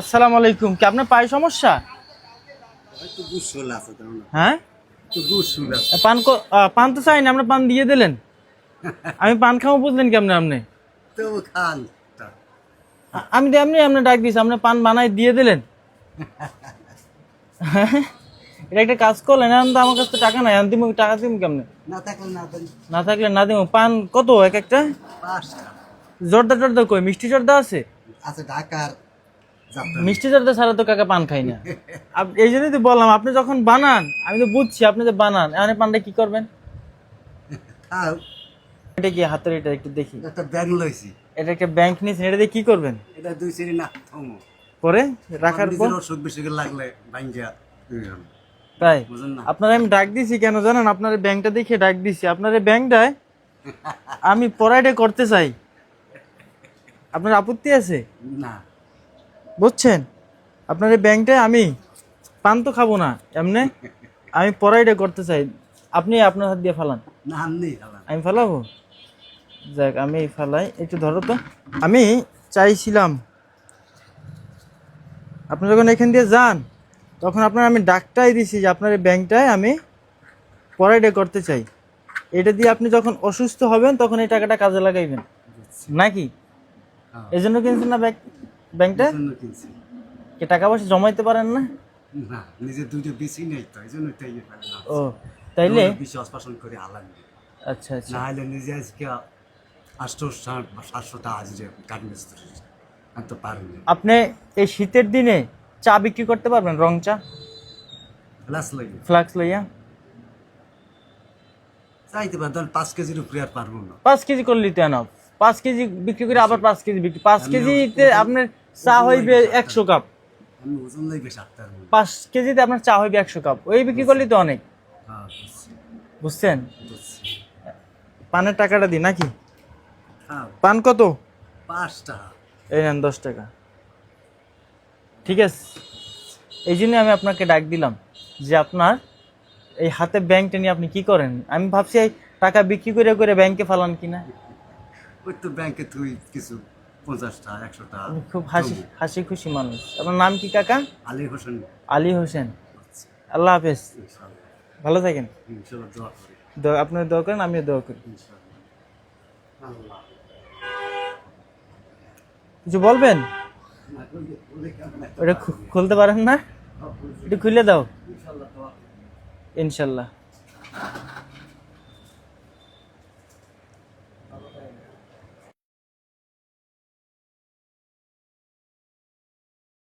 আসসালামু আলাইকুম। কি আপনার পায়ে সমস্যা? হ্যাঁ? পান পান তো চাই না আপনার পান দিয়ে দিলেন। আমি পান খাব বুঝলেন কেমনে আপনি আমি তো এমনি আপনার ডাক দিয়েছি আপনি পান বানাই দিয়ে দিলেন। এটা একটা কাজ করলেন এখন তো আমার কাছে টাকা নাই আমি দিব টাকা দিব কেমনে না থাকলে না দেন। থাকলে না দিব পান কত এক একটা? জর্দা টর্দা কই মিষ্টি জর্দা আছে? আছে ঢাকার। মিষ্টি জর্দা ছাড়া তো কাকা পান খাই না। এই জন্যই তো বললাম আপনি যখন বানান আমি তো বুঝছি আপনি যে বানান এখন পানটা কি করবেন? এটা কি হাতের এটা একটু দেখি। একটা ব্যাগ লইছি। এটা একটা ব্যাংক নিয়েছেন এটা দিয়ে কি করবেন? এটা দুই সিঁড়ি না পরে রাখার পর? অসুখ বিসুখ লাগলে ভাঙ্গিয়া তাই? আপনার আমি ডাক দিছি কেন জানেন? আপনার ব্যাংকটা দেখে ডাক দিছি। আপনার ব্যাংকটায় আমি পড়াইটা করতে চাই। আপনার আপত্তি আছে? না। বুঝছেন? আপনার এই ব্যাংকটায় আমি পান তো খাব না এমনি? আমি পড়াইটা করতে চাই। আপনি আপনার হাত দিয়ে ফালান। না আমি ফালাবো। যাক আমি ফালাই। একটু ধরো তো। আমি চাইছিলাম আপনি যখন এখান দিয়ে যান তখন আপনার আমি ডাকটাই দিছি যে আপনার এই ব্যাংকটায় আমি পড়াইটা করতে চাই। এটা দিয়ে আপনি যখন অসুস্থ হবেন তখন এই টাকাটা কাজে লাগাইবেন। নাকি? হ্যাঁ। এই জন্য কিনছেন না ব্যাংক? ব্যাংকটা? কিনছি। কি টাকা পয়সা জমাইতে পারেন না? না নিজে দুইটা বেশি নেই তো এই জন্য তো ইয়ে না। ও তাইলে? বিশ্বাস পাশন করে আলাম আচ্ছা আচ্ছা। না হলে নিজে আজকে আটশো ষাট বা সাতশোটা হাজিরে কাঠ মিস্ত্রি আমি তো পারিনি আপনি এই শীতের দিনে চা বিক্রি করতে পারবেন রং চা? ক্লাস লাগে ফ্লাক্স লইয়া? চাইতে পারি তাহলে পাঁচ কেজির উপরে আর পারব না। পাঁচ কেজি করলে তো এনাফ পাঁচ কেজি বিক্রি করে আবার পাঁচ কেজি বিক্রি পাঁচ কেজিতে আপনার চা হইবে একশো কাপ। পাঁচ কেজিতে আপনার চা হইবে একশো কাপ। ওই বিক্রি করলে তো অনেক। হ্যাঁ বুঝছেন? পানের টাকাটা দিই নাকি? হ্যাঁ। পান কত? পাঁচটা। এই নেন দশ টাকা। ঠিক আছে। এই জন্য আমি আপনাকে ডাক দিলাম যে আপনার এই হাতে ব্যাংকটা নিয়ে আপনি কি করেন? আমি ভাবছি টাকা বিক্রি করে করে ব্যাংকে ফালান কিনা। ওই তো ব্যাংকে তুই কিছু পঞ্চাশটা একশোটা খুব হাসি হাসি খুশি মানুষ। আপনার নাম কি কাকা? আলী হোসেন। আলী হোসেন। আল্লাহ হাফেজ। ভালো থাকেন। ইনশাল্লাহ দোয়া করেন আমিও দোয়া করি। কিছু বলবেন? ওটা খুলতে পারেন না? একটু খুলে দাও। ইনশাল্লাহ